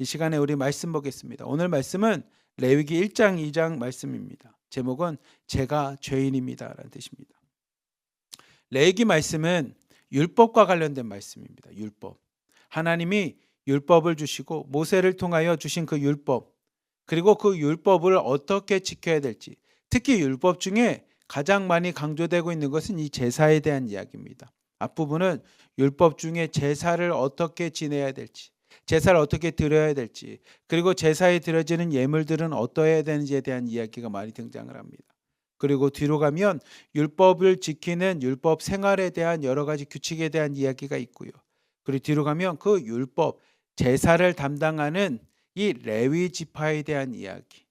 이 시간에 우리 말씀 보겠습니다. 오늘 말씀은 레위기 1장 2장 말씀입니다. 제목은 제가 죄인입니다라는 뜻입니다. 레위기 말씀은 율법과 관련된 말씀입니다. 율법. 하나님이 율법을 주시고 모세를 통하여 주신 그 율법 그리고 그 율법을 어떻게 지켜야 될지 특히 율법 중에 가장 많이 강조되고 있는 것은 이 제사에 대한 이야기입니다. 앞부분은 율법 중에 제사를 어떻게 지내야 될지 제사를 어떻게 드려야 될지 그리고 제사에 드려지는 예물들은 어떠해야 되는지에 대한 이야기가 많이 등장을 합니다. 그리고 뒤로 가면 율법을 지키는 율법 생활에 대한 여러 가지 규칙에 대한 이야기가 있고요. 그리고 뒤로 가면 그 율법 제사를 담당하는 이 레위 지파에 대한 이야기.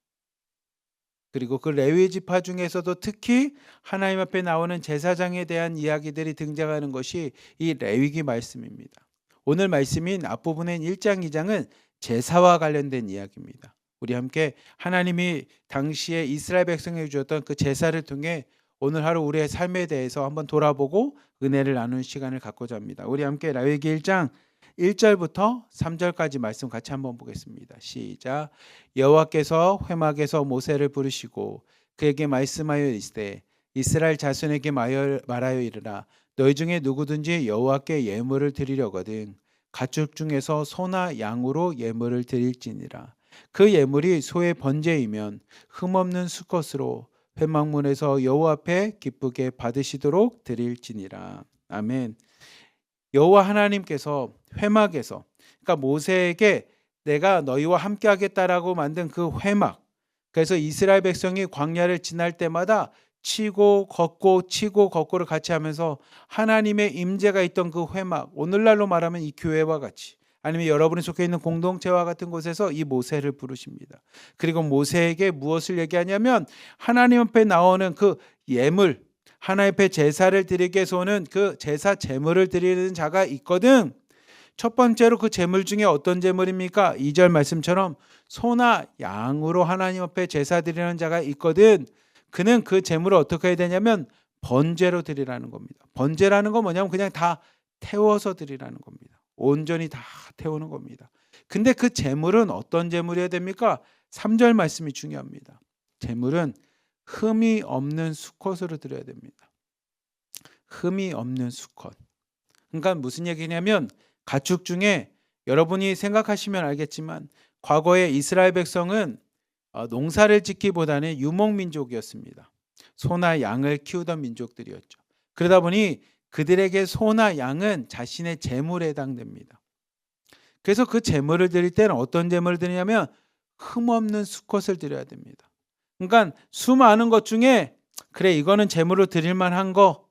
그리고 그 레위 지파 중에서도 특히 하나님 앞에 나오는 제사장에 대한 이야기들이 등장하는 것이 이 레위기 말씀입니다. 오늘 말씀인 앞부분인 1장 2장은 제사와 관련된 이야기입니다. 우리 함께 하나님이 당시에 이스라엘 백성에게 주었던 그 제사를 통해 오늘 하루 우리의 삶에 대해서 한번 돌아보고 은혜를 나누는 시간을 갖고자 합니다. 우리 함께 라위기 1장 1절부터 3절까지 말씀 같이 한번 보겠습니다. 시작. 여호와께서 회막에서 모세를 부르시고 그에게 말씀하여 이르시되 이스라엘 자손에게 말하여 이르라. 너희 중에 누구든지 여호와께 예물을 드리려거든 가축 중에서 소나 양으로 예물을 드릴지니라. 그 예물이 소의 번제이면 흠없는 수컷으로 회막문에서 여호와 앞에 기쁘게 받으시도록 드릴지니라. 아멘. 여호와 하나님께서 회막에서 그러니까 모세에게 내가 너희와 함께 하겠다라고 만든 그 회막 그래서 이스라엘 백성이 광야를 지날 때마다 치고 걷고 치고 걷고를 같이 하면서 하나님의 임재가 있던 그 회막 오늘날로 말하면 이 교회와 같이 아니면 여러분이 속해 있는 공동체와 같은 곳에서 이 모세를 부르십니다. 그리고 모세에게 무엇을 얘기하냐면 하나님 앞에 나오는 그 예물 하나님 앞에 제사를 드리게 해서 오는 그 제사 제물을 드리는 자가 있거든. 첫 번째로 그 제물 중에 어떤 제물입니까? 2절 말씀처럼 소나 양으로 하나님 앞에 제사 드리는 자가 있거든. 그는 그 제물을 어떻게 해야 되냐면 번제로 드리라는 겁니다. 번제라는 건 뭐냐면 그냥 다 태워서 드리라는 겁니다. 온전히 다 태우는 겁니다. 근데 그 제물은 어떤 제물이어야 됩니까? 3절 말씀이 중요합니다. 제물은 흠이 없는 수컷으로 드려야 됩니다. 흠이 없는 수컷. 그러니까 무슨 얘기냐면 가축 중에 여러분이 생각하시면 알겠지만 과거에 이스라엘 백성은 어, 농사를 짓기보다는 유목 민족이었습니다. 소나 양을 키우던 민족들이었죠. 그러다 보니 그들에게 소나 양은 자신의 재물에 해당됩니다. 그래서 그 재물을 드릴 때는 어떤 재물을 드리냐면 흠없는 수컷을 드려야 됩니다. 그러니까 수많은 것 중에 그래 이거는 제물로 드릴 만한 거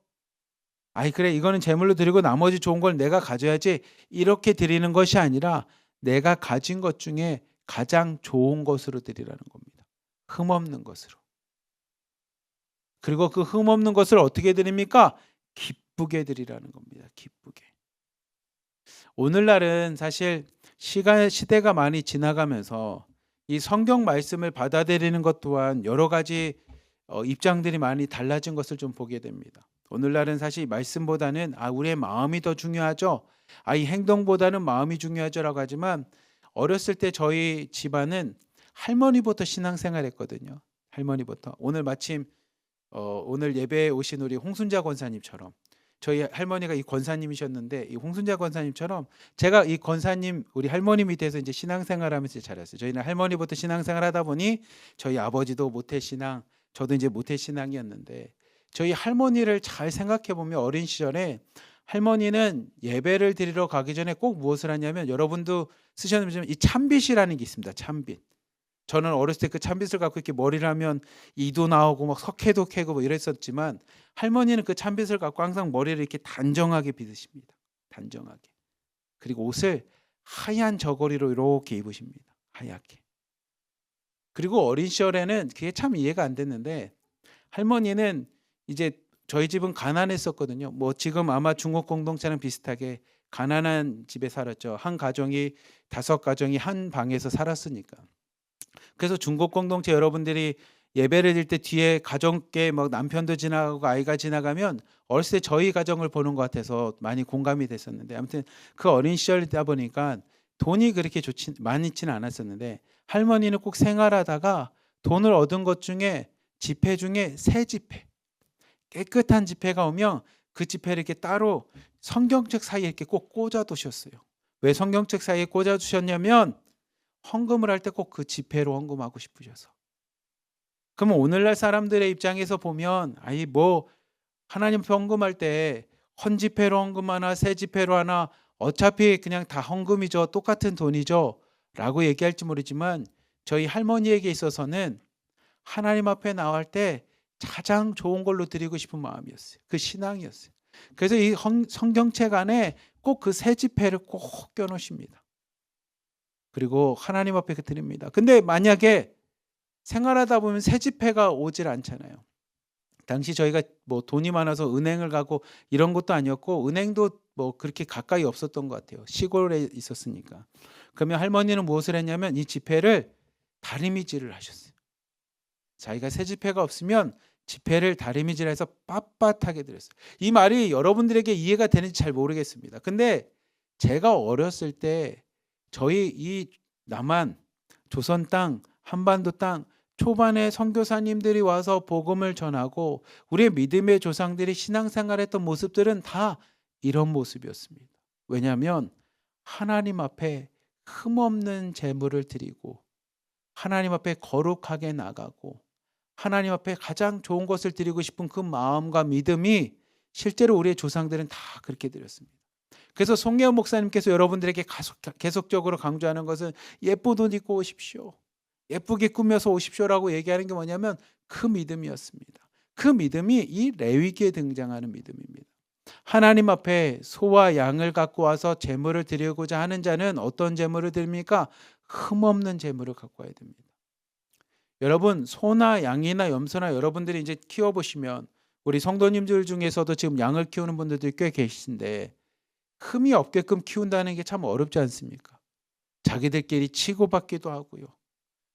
아이 그래 이거는 제물로 드리고 나머지 좋은 걸 내가 가져야지 이렇게 드리는 것이 아니라 내가 가진 것 중에 가장 좋은 것으로 드리라는 겁니다. 흠없는 것으로. 그리고 그 흠없는 것을 어떻게 드립니까? 기쁘게 드리라는 겁니다. 기쁘게. 오늘날은 사실 시간 시대가 많이 지나가면서 이 성경 말씀을 받아들이는 것 또한 여러 가지 어, 입장들이 많이 달라진 것을 좀 보게 됩니다. 오늘날은 사실 말씀보다는 아 우리의 마음이 더 중요하죠. 아이 행동보다는 마음이 중요하죠라고 하지만 어렸을 때 저희 집안은 할머니부터 신앙생활 했거든요. 할머니부터 오늘 마침 어, 오늘 예배에 오신 우리 홍순자 권사님처럼 저희 할머니가 이 권사님이셨는데 이 홍순자 권사님처럼 제가 이 권사님 우리 할머니 밑에서 이제 신앙생활하면서 자랐어요. 저희는 할머니부터 신앙생활하다 보니 저희 아버지도 모태 신앙, 저도 이제 모태 신앙이었는데 저희 할머니를 잘 생각해 보면 어린 시절에 할머니는 예배를 드리러 가기 전에 꼭 무엇을 하냐면 여러분도 쓰셨는지 이 참빗이라는 게 있습니다. 참빗. 저는 어렸을 때 그 참빗을 갖고 이렇게 머리를 하면 이도 나오고 막 석회도 캐고 뭐 이랬었지만 할머니는 그 참빗을 갖고 항상 머리를 이렇게 단정하게 빗으십니다. 단정하게. 그리고 옷을 하얀 저고리로 이렇게 입으십니다. 하얗게. 그리고 어린 시절에는 그게 참 이해가 안 됐는데 할머니는 이제 저희 집은 가난했었거든요. 뭐 지금 아마 중국 공동체랑 비슷하게 가난한 집에 살았죠. 한 가정이 다섯 가정이 한 방에서 살았으니까. 그래서 중국 공동체 여러분들이 예배를 드릴 때 뒤에 가정께 막 남편도 지나가고 아이가 지나가면 어렸을 때 저희 가정을 보는 것 같아서 많이 공감이 됐었는데 아무튼 그 어린 시절이다 보니까 돈이 그렇게 좋지 많지는 않았었는데 할머니는 꼭 생활하다가 돈을 얻은 것 중에 지폐 중에 새 지폐 깨끗한 지폐가 오면 그 지폐를 이렇게 따로 성경책 사이에 이렇게 꼭 꽂아 두셨어요. 왜 성경책 사이에 꽂아 두셨냐면 헌금을 할 때 꼭 그 지폐로 헌금하고 싶으셔서. 그러면 오늘날 사람들의 입장에서 보면 아이 뭐 하나님 헌금할 때 헌지폐로 헌금하나 새 지폐로 하나 어차피 그냥 다 헌금이죠. 똑같은 돈이죠. 라고 얘기할지 모르지만 저희 할머니에게 있어서는 하나님 앞에 나올 때 가장 좋은 걸로 드리고 싶은 마음이었어요. 그 신앙이었어요. 그래서 이 헌- 성경책 안에 꼭 그 새 지폐를 꼭 껴놓으십니다. 그리고 하나님 앞에 그 드립니다. 근데 만약에 생활하다 보면 새 지폐가 오질 않잖아요. 당시 저희가 뭐 돈이 많아서 은행을 가고 이런 것도 아니었고 은행도 뭐 그렇게 가까이 없었던 것 같아요. 시골에 있었으니까. 그러면 할머니는 무엇을 했냐면 이 지폐를 다리미질을 하셨어요. 자기가 새 지폐가 없으면 지폐를 다리미질해서 빳빳하게 드렸어요. 이 말이 여러분들에게 이해가 되는지 잘 모르겠습니다. 근데 제가 어렸을 때 저희 이 남한 조선 땅 한반도 땅 초반에 선교사님들이 와서 복음을 전하고 우리의 믿음의 조상들이 신앙생활했던 모습들은 다 이런 모습이었습니다. 왜냐하면 하나님 앞에 흠없는 제물을 드리고 하나님 앞에 거룩하게 나가고 하나님 앞에 가장 좋은 것을 드리고 싶은 그 마음과 믿음이 실제로 우리의 조상들은 다 그렇게 드렸습니다. 그래서 송혜원 목사님께서 여러분들에게 계속적으로 강조하는 것은 예쁜 옷 입고 오십시오. 예쁘게 꾸며서 오십시오라고 얘기하는 게 뭐냐면 그 믿음이었습니다. 그 믿음이 이 레위기에 등장하는 믿음입니다. 하나님 앞에 소와 양을 갖고 와서 제물을 드리고자 하는 자는 어떤 제물을 드립니까? 흠없는 제물을 갖고 와야 됩니다. 여러분 소나 양이나 염소나 여러분들이 이제 키워 보시면 우리 성도님들 중에서도 지금 양을 키우는 분들도 꽤 계신데 흠이 없게끔 키운다는 게 참 어렵지 않습니까? 자기들끼리 치고받기도 하고요.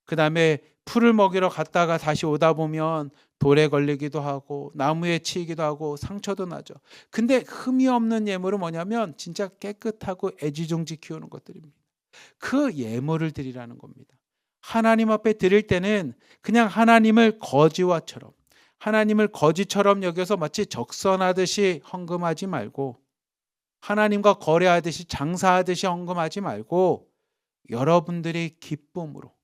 그 다음에 풀을 먹이러 갔다가 다시 오다 보면 돌에 걸리기도 하고 나무에 치이기도 하고 상처도 나죠. 근데 흠이 없는 예물은 뭐냐면 진짜 깨끗하고 애지중지 키우는 것들입니다. 그 예물을 드리라는 겁니다. 하나님 앞에 드릴 때는 그냥 하나님을 거지와처럼 하나님을 거지처럼 여겨서 마치 적선하듯이 헌금하지 말고 하나님과 거래하듯이 장사하듯이 헌금하지 말고 여러분들이 기쁨으로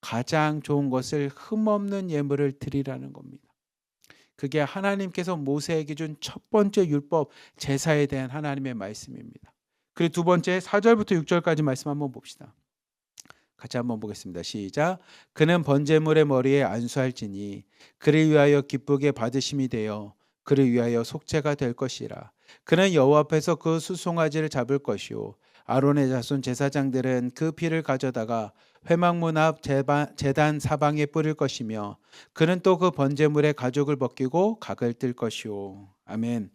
가장 좋은 것을 흠없는 예물을 드리라는 겁니다. 그게 하나님께서 모세에게 준 첫 번째 율법 제사에 대한 하나님의 말씀입니다. 그리고 두 번째 4절부터 6절까지 말씀 한번 봅시다. 같이 한번 보겠습니다. 시작. 그는 번제물의 머리에 안수할지니 그를 위하여 기쁘게 받으심이 되어 그를 위하여 속죄가 될 것이라. 그는 여호와 앞에서 그 수송아지를 잡을 것이요 아론의 자손 제사장들은 그 피를 가져다가 회막문 앞 제단 사방에 뿌릴 것이며 그는 또 그 번제물의 가죽을 벗기고 각을 뜰 것이요. 아멘.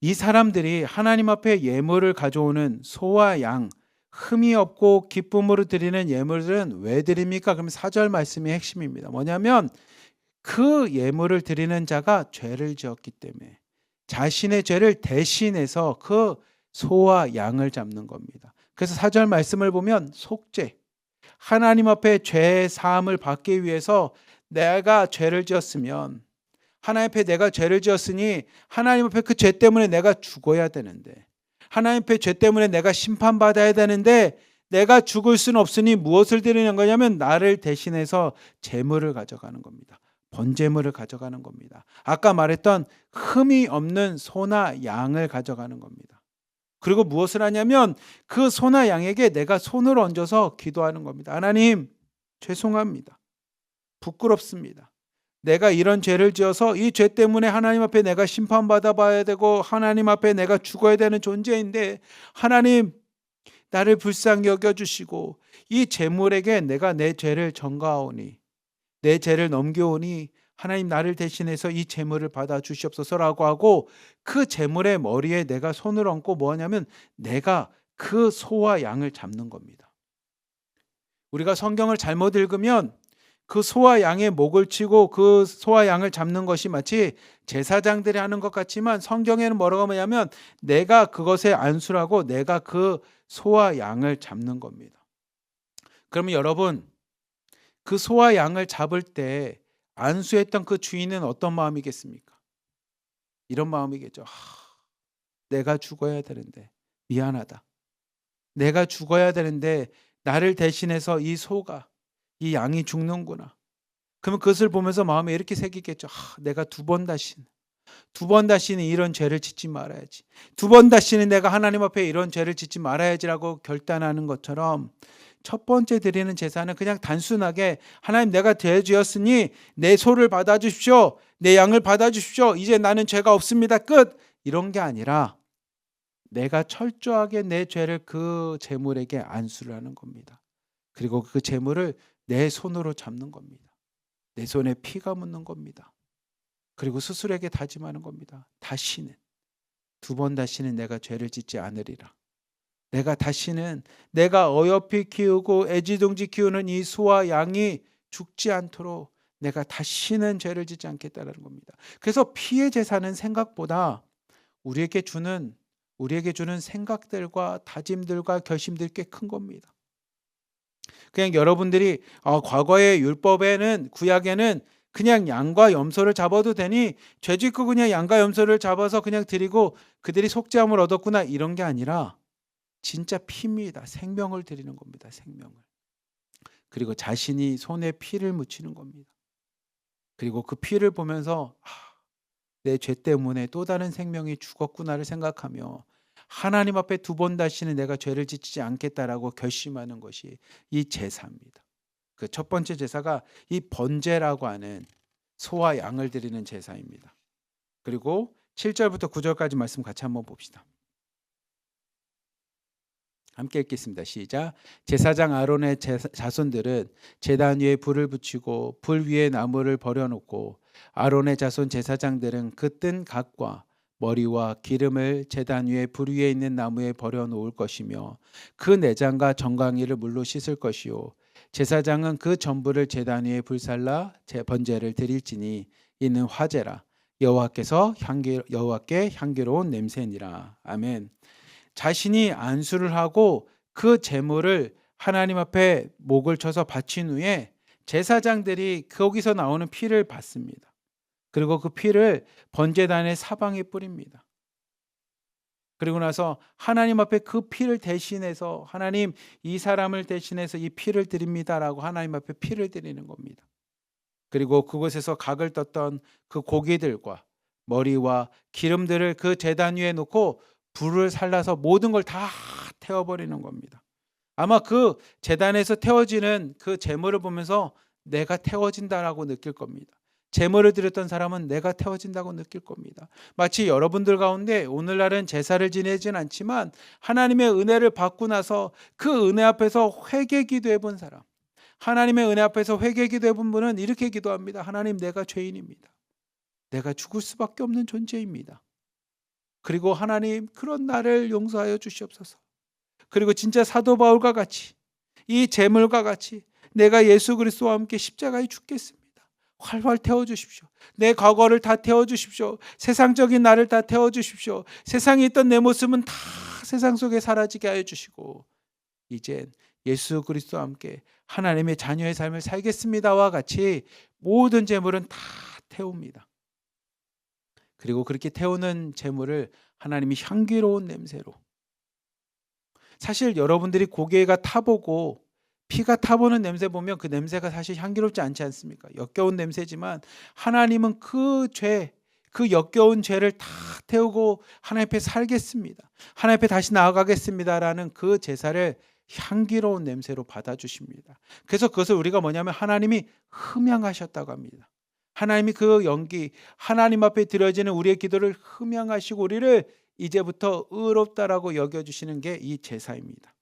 이 사람들이 하나님 앞에 예물을 가져오는 소와 양 흠이 없고 기쁨으로 드리는 예물들은 왜 드립니까? 그럼 사절 말씀이 핵심입니다. 뭐냐면 그 예물을 드리는 자가 죄를 지었기 때문에 자신의 죄를 대신해서 그 소와 양을 잡는 겁니다. 그래서 사절 말씀을 보면 속죄 하나님 앞에 죄 사함을 받기 위해서 내가 죄를 지었으면 하나님 앞에 내가 죄를 지었으니 하나님 앞에 그 죄 때문에 내가 죽어야 되는데 하나님 앞에 죄 때문에 내가 심판받아야 되는데 내가 죽을 수는 없으니 무엇을 드리는 거냐면 나를 대신해서 재물을 가져가는 겁니다. 번제물을 가져가는 겁니다. 아까 말했던 흠이 없는 소나 양을 가져가는 겁니다. 그리고 무엇을 하냐면 그 소나 양에게 내가 손을 얹어서 기도하는 겁니다. 하나님, 죄송합니다. 부끄럽습니다. 내가 이런 죄를 지어서 이 죄 때문에 하나님 앞에 내가 심판받아 봐야 되고 하나님 앞에 내가 죽어야 되는 존재인데 하나님 나를 불쌍히 여겨 주시고 이 재물에게 내가 내 죄를 전가하오니 내 죄를 넘겨오니 하나님 나를 대신해서 이 재물을 받아 주시옵소서라고 하고 그 재물의 머리에 내가 손을 얹고 뭐하냐면 내가 그 소와 양을 잡는 겁니다. 우리가 성경을 잘못 읽으면 그 소와 양의 목을 치고 그 소와 양을 잡는 것이 마치 제사장들이 하는 것 같지만 성경에는 뭐라고 하냐면 내가 그것의 안수라고 내가 그 소와 양을 잡는 겁니다. 그러면 여러분 그 소와 양을 잡을 때 안수했던 그 주인은 어떤 마음이겠습니까? 이런 마음이겠죠. 하, 내가 죽어야 되는데 미안하다. 내가 죽어야 되는데 나를 대신해서 이 소가 이 양이 죽는구나. 그러면 그것을 보면서 마음에 이렇게 새기겠죠. 하, 내가 두 번 다시는 두 번 다시는 이런 죄를 짓지 말아야지. 두 번 다시는 내가 하나님 앞에 이런 죄를 짓지 말아야지라고 결단하는 것처럼 첫 번째 드리는 제사는 그냥 단순하게 하나님 내가 대주였으니 내 소를 받아 주십시오. 내 양을 받아 주십시오. 이제 나는 죄가 없습니다. 끝. 이런 게 아니라 내가 철저하게 내 죄를 그 재물에게 안수를 하는 겁니다. 그리고 그 재물을 내 손으로 잡는 겁니다. 내 손에 피가 묻는 겁니다. 그리고 스스로에게 다짐하는 겁니다. 다시는 두 번 다시는 내가 죄를 짓지 않으리라. 내가 다시는 내가 어여피 키우고 애지동지 키우는 이 소와 양이 죽지 않도록 내가 다시는 죄를 짓지 않겠다는 겁니다. 그래서 피해 제사는 생각보다 우리에게 주는 우리에게 주는 생각들과 다짐들과 결심들이 꽤 큰 겁니다. 그냥 여러분들이 어, 과거의 율법에는 구약에는 그냥 양과 염소를 잡아도 되니 죄 짓고 그냥 양과 염소를 잡아서 그냥 드리고 그들이 속죄함을 얻었구나 이런 게 아니라 진짜 피입니다. 생명을 드리는 겁니다. 생명을. 그리고 자신이 손에 피를 묻히는 겁니다. 그리고 그 피를 보면서 내 죄 때문에 또 다른 생명이 죽었구나를 생각하며 하나님 앞에 두 번 다시는 내가 죄를 짓지 않겠다라고 결심하는 것이 이 제사입니다. 그 첫 번째 제사가 이 번제라고 하는 소와 양을 드리는 제사입니다. 그리고 7절부터 9절까지 말씀 같이 한번 봅시다. 함께 읽겠습니다. 시작. 제사장 아론의 자손들은 제단 위에 불을 붙이고 불 위에 나무를 버려놓고 아론의 자손 제사장들은 그 뜬 각과 머리와 기름을 제단 위에 불 위에 있는 나무에 버려 놓을 것이며 그 내장과 정강이를 물로 씻을 것이요 제사장은 그 전부를 제단 위에 불살라 제 번제를 드릴지니 이는 화제라 여호와께서 향기 여호와께 향기로운 냄새니라 아멘. 자신이 안수를 하고 그 제물을 하나님 앞에 목을 쳐서 바친 후에 제사장들이 거기서 나오는 피를 받습니다. 그리고 그 피를 번제단의 사방에 뿌립니다. 그리고 나서 하나님 앞에 그 피를 대신해서 하나님 이 사람을 대신해서 이 피를 드립니다라고 하나님 앞에 피를 드리는 겁니다. 그리고 그곳에서 각을 떴던 그 고기들과 머리와 기름들을 그 제단 위에 놓고 불을 살라서 모든 걸 다 태워버리는 겁니다. 아마 그 재단에서 태워지는 그 재물을 보면서 내가 태워진다라고 느낄 겁니다. 제물을 드렸던 사람은 내가 태워진다고 느낄 겁니다. 마치 여러분들 가운데 오늘날은 제사를 지내진 않지만 하나님의 은혜를 받고 나서 그 은혜 앞에서 회개 기도해 본 사람. 하나님의 은혜 앞에서 회개 기도해 본 분은 이렇게 기도합니다. 하나님 내가 죄인입니다. 내가 죽을 수밖에 없는 존재입니다. 그리고 하나님 그런 나를 용서하여 주시옵소서. 그리고 진짜 사도 바울과 같이 이 재물과 같이 내가 예수 그리스도와 함께 십자가에 죽겠습니다. 활활 태워 주십시오. 내 과거를 다 태워 주십시오. 세상적인 나를 다 태워 주십시오. 세상에 있던 내 모습은 다 세상 속에 사라지게 하여 주시고 이젠 예수 그리스도와 함께 하나님의 자녀의 삶을 살겠습니다와 같이 모든 재물은 다 태웁니다. 그리고 그렇게 태우는 재물을 하나님이 향기로운 냄새로 사실 여러분들이 고개가 타보고 피가 타보는 냄새 보면 그 냄새가 사실 향기롭지 않지 않습니까? 역겨운 냄새지만 하나님은 그 죄, 그 역겨운 죄를 다 태우고 하나님 앞에 살겠습니다. 하나님 앞에 다시 나아가겠습니다라는 그 제사를 향기로운 냄새로 받아주십니다. 그래서 그것을 우리가 뭐냐면 하나님이 흠양하셨다고 합니다. 하나님이 그 연기 하나님 앞에 드려지는 우리의 기도를 흠양하시고 우리를 이제부터 의롭다라고 여겨 주시는 게 이 제사입니다.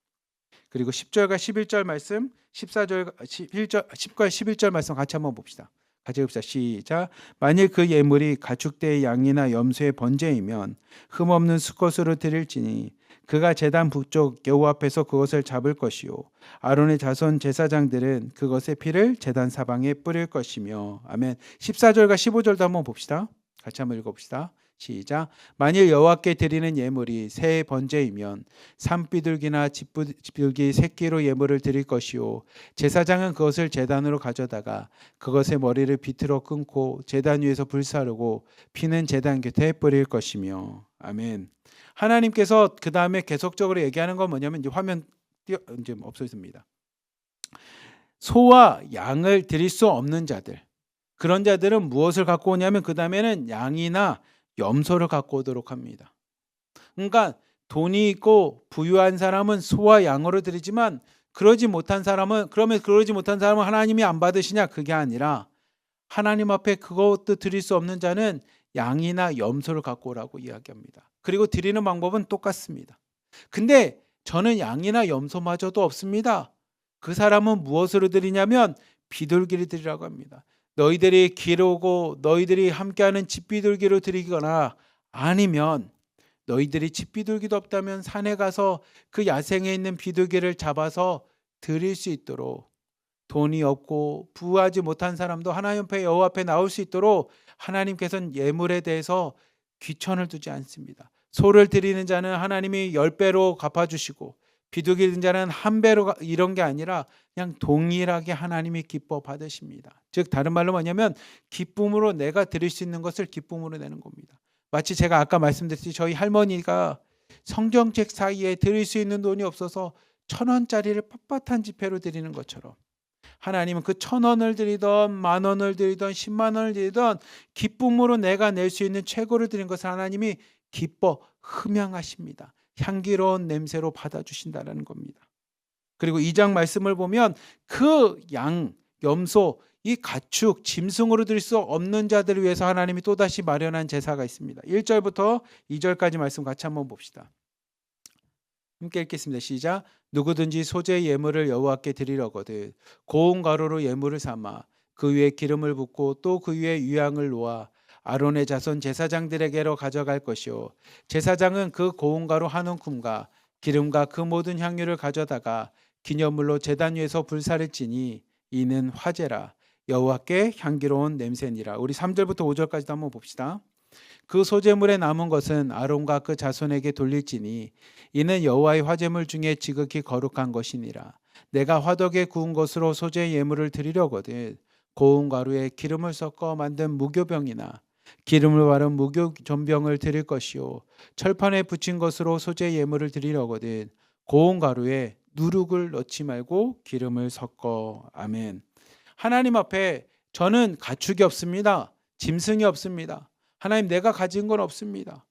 그리고 10절과 11절 말씀, 14절 11절 10과 11절 말씀 같이 한번 봅시다. 같이 봅시다. 시작. 만일 그 예물이 가축대의 양이나 염소의 번제이면 흠 없는 수컷으로 드릴지니 그가 제단 북쪽 여호와 앞에서 그것을 잡을 것이요 아론의 자손 제사장들은 그것의 피를 제단 사방에 뿌릴 것이며 아멘. 14절과 15절도 한번 봅시다. 같이 한번 읽어 봅시다. 시작. 만일 여호와께 드리는 예물이 새 번제이면 산비둘기나 집비둘기 새끼로 예물을 드릴 것이요 제사장은 그것을 제단으로 가져다가 그것의 머리를 비틀어 끊고 제단 위에서 불사르고 피는 제단 곁에 뿌릴 것이며 아멘. 하나님께서 그 다음에 계속적으로 얘기하는 건 뭐냐면 이제 화면 띄어 이제 없어집니다. 소와 양을 드릴 수 없는 자들 그런 자들은 무엇을 갖고 오냐면 그 다음에는 양이나 염소를 갖고 오도록 합니다. 그러니까 돈이 있고 부유한 사람은 소와 양으로 드리지만 그러지 못한 사람은 그러면 그러지 못한 사람은 하나님이 안 받으시냐 그게 아니라 하나님 앞에 그것도 드릴 수 없는 자는 양이나 염소를 갖고 오라고 이야기합니다. 그리고 드리는 방법은 똑같습니다. 근데 저는 양이나 염소마저도 없습니다. 그 사람은 무엇으로 드리냐면 비둘기를 드리라고 합니다. 너희들이 기르고 너희들이 함께하는 집비둘기로 드리거나 아니면 너희들이 집비둘기도 없다면 산에 가서 그 야생에 있는 비둘기를 잡아서 드릴 수 있도록 돈이 없고 부하지 못한 사람도 하나님 앞에 여호와 앞에 나올 수 있도록 하나님께서는 예물에 대해서 귀천을 두지 않습니다. 소를 드리는 자는 하나님이 열 배로 갚아주시고 비둘기 든 자는 한 배로 이런 게 아니라 그냥 동일하게 하나님이 기뻐 받으십니다. 즉 다른 말로 뭐냐면 기쁨으로 내가 드릴 수 있는 것을 기쁨으로 내는 겁니다. 마치 제가 아까 말씀드렸듯이 저희 할머니가 성경책 사이에 드릴 수 있는 돈이 없어서 천 원짜리를 빳빳한 지폐로 드리는 것처럼 하나님은 그 천 원을 드리던 만 원을 드리던 십만 원을 드리던 기쁨으로 내가 낼 수 있는 최고를 드린 것을 하나님이 기뻐 흠양하십니다. 향기로운 냄새로 받아주신다는 겁니다. 그리고 이 장 말씀을 보면 그 양, 염소, 이 가축, 짐승으로 드릴 수 없는 자들을 위해서 하나님이 또다시 마련한 제사가 있습니다. 1절부터 2절까지 말씀 같이 한번 봅시다. 함께 읽겠습니다. 시작. 누구든지 소재 예물을 여호와께 드리려거든 고운 가루로 예물을 삼아 그 위에 기름을 붓고 또 그 위에 유향을 놓아 아론의 자손 제사장들에게로 가져갈 것이요 제사장은 그 고운 가루 한 움큼과 기름과 그 모든 향유를 가져다가 기념물로 제단 위에서 불사를 지니 이는 화제라 여호와께 향기로운 냄새니라. 우리 3절부터 5절까지도 한번 봅시다. 그 소재물에 남은 것은 아론과 그 자손에게 돌릴지니 이는 여호와의 화재물 중에 지극히 거룩한 것이니라. 내가 화덕에 구운 것으로 소재 예물을 드리려거든 고운 가루에 기름을 섞어 만든 무교병이나 기름을 바른 무교 전병을 드릴 것이요 철판에 붙인 것으로 소재 예물을 드리려거든 고운 가루에 누룩을 넣지 말고 기름을 섞어 아멘. 하나님 앞에 저는 가축이 없습니다. 짐승이 없습니다. 하나님 내가 가진 건 없습니다.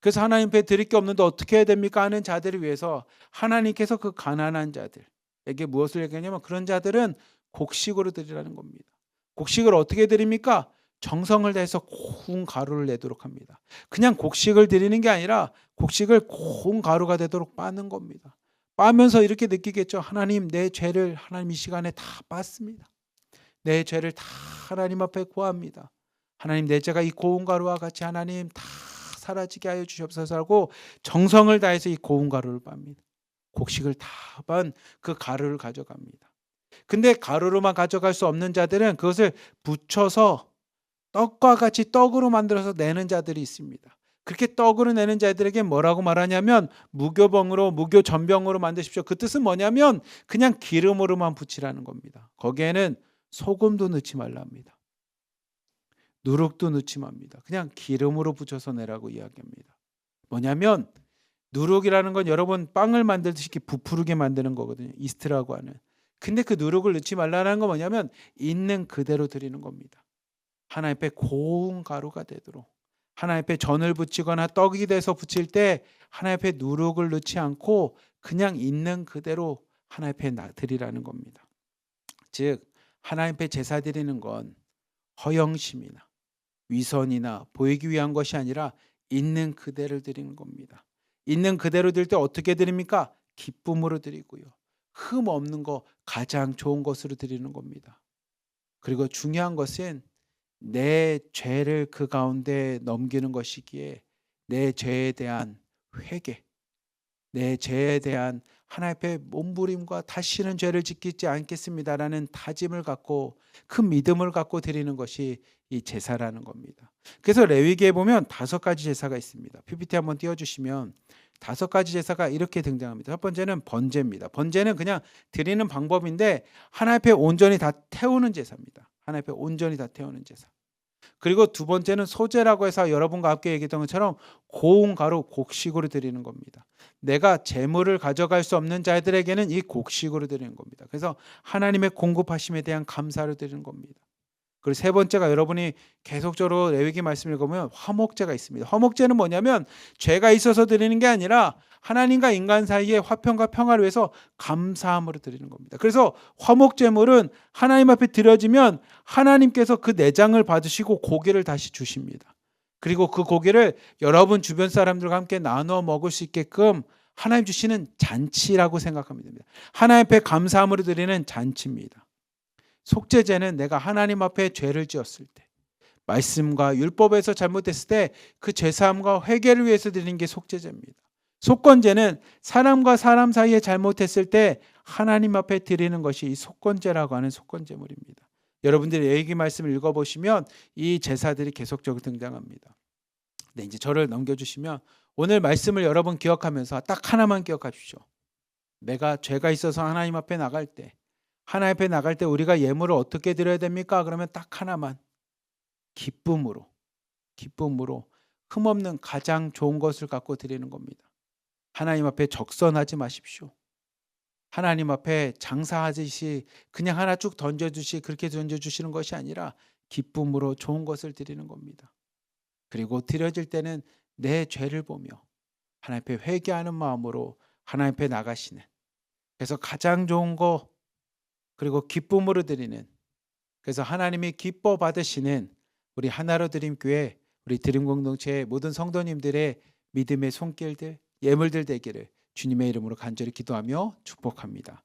그래서 하나님 앞에 드릴 게 없는데 어떻게 해야 됩니까 하는 자들을 위해서 하나님께서 그 가난한 자들에게 무엇을 얘기하냐면 그런 자들은 곡식으로 드리라는 겁니다. 곡식을 어떻게 드립니까? 정성을 다해서 고운 가루를 내도록 합니다. 그냥 곡식을 드리는 게 아니라 곡식을 고운 가루가 되도록 빠는 겁니다. 빠면서 이렇게 느끼겠죠. 하나님 내 죄를 하나님 이 시간에 다 빻습니다. 내 죄를 다 하나님 앞에 구합니다. 하나님 내 죄가 이 고운 가루와 같이 하나님 다 사라지게 하여 주시옵소서 하고 정성을 다해서 이 고운 가루를 빻니다. 곡식을 다반그 가루를 가져갑니다. 근데 가루로만 가져갈 수 없는 자들은 그것을 붙여서 떡과 같이 떡으로 만들어서 내는 자들이 있습니다. 그렇게 떡으로 내는 자들에게 뭐라고 말하냐면 무교병으로 무교 전병으로 만드십시오. 그 뜻은 뭐냐면 그냥 기름으로만 붙이라는 겁니다. 거기에는 소금도 넣지 말랍니다. 누룩도 넣지 맙니다. 그냥 기름으로 붙여서 내라고 이야기합니다. 뭐냐면 누룩이라는 건 여러분 빵을 만들듯이 부풀게 만드는 거거든요. 이스트라고 하는. 근데 그 누룩을 넣지 말라는 건 뭐냐면 있는 그대로 드리는 겁니다. 하나님 앞에 고운 가루가 되도록 하나님 앞에 전을 붙이거나 떡이 돼서 붙일 때 하나님 앞에 누룩을 넣지 않고 그냥 있는 그대로 하나님 앞에 드리라는 겁니다. 즉 하나님 앞에 제사 드리는 건 허영심이나 위선이나 보이기 위한 것이 아니라 있는 그대로 드리는 겁니다. 있는 그대로 드릴 때 어떻게 드립니까? 기쁨으로 드리고요. 흠 없는 거 가장 좋은 것으로 드리는 겁니다. 그리고 중요한 것은 내 죄를 그 가운데 넘기는 것이기에 내 죄에 대한 회개 내 죄에 대한 하나님 앞에 몸부림과 다시는 죄를 짓지 않겠습니다라는 다짐을 갖고 큰 믿음을 갖고 드리는 것이 이 제사라는 겁니다. 그래서 레위기에 보면 다섯 가지 제사가 있습니다. PPT 한번 띄워주시면 다섯 가지 제사가 이렇게 등장합니다. 첫 번째는 번제입니다. 번제는 그냥 드리는 방법인데 하나님 앞에 온전히 다 태우는 제사입니다. 하나님 앞에 온전히 다 태우는 제사. 그리고 두 번째는 소제라고 해서 여러분과 함께 얘기했던 것처럼 고운 가루 곡식으로 드리는 겁니다. 내가 재물을 가져갈 수 없는 자들에게는 이 곡식으로 드리는 겁니다. 그래서 하나님의 공급하심에 대한 감사를 드리는 겁니다. 그리고 세 번째가 여러분이 계속적으로 레위기 말씀을 읽으면 화목제가 있습니다. 화목제는 뭐냐면 죄가 있어서 드리는 게 아니라 하나님과 인간 사이의 화평과 평화를 위해서 감사함으로 드리는 겁니다. 그래서 화목 제물은 하나님 앞에 드려지면 하나님께서 그 내장을 받으시고 고기를 다시 주십니다. 그리고 그 고기를 여러분 주변 사람들과 함께 나눠 먹을 수 있게끔 하나님 주시는 잔치라고 생각하면 됩니다. 하나님 앞에 감사함으로 드리는 잔치입니다. 속죄제는 내가 하나님 앞에 죄를 지었을 때 말씀과 율법에서 잘못했을 때 그 죄사함과 회개를 위해서 드리는 게 속죄제입니다. 속건제는 사람과 사람 사이에 잘못했을 때 하나님 앞에 드리는 것이 이 속건제라고 하는 속건제물입니다. 여러분들이 얘기 말씀을 읽어보시면 이 제사들이 계속적으로 등장합니다. 네, 이제 저를 넘겨주시면 오늘 말씀을 여러분 기억하면서 딱 하나만 기억하십시오. 내가 죄가 있어서 하나님 앞에 나갈 때 하나님 앞에 나갈 때 우리가 예물을 어떻게 드려야 됩니까? 그러면 딱 하나만 기쁨으로 기쁨으로 흠없는 가장 좋은 것을 갖고 드리는 겁니다. 하나님 앞에 적선하지 마십시오. 하나님 앞에 장사하듯이 그냥 하나 쭉 던져주시 그렇게 던져주시는 것이 아니라 기쁨으로 좋은 것을 드리는 겁니다. 그리고 드려질 때는 내 죄를 보며 하나님 앞에 회개하는 마음으로 하나님 앞에 나가시는 그래서 가장 좋은 거 그리고 기쁨으로 드리는 그래서 하나님이 기뻐 받으시는 우리 하나로 드림 교회 우리 드림 공동체의 모든 성도님들의 믿음의 손길들 예물들 되기를 주님의 이름으로 간절히 기도하며 축복합니다.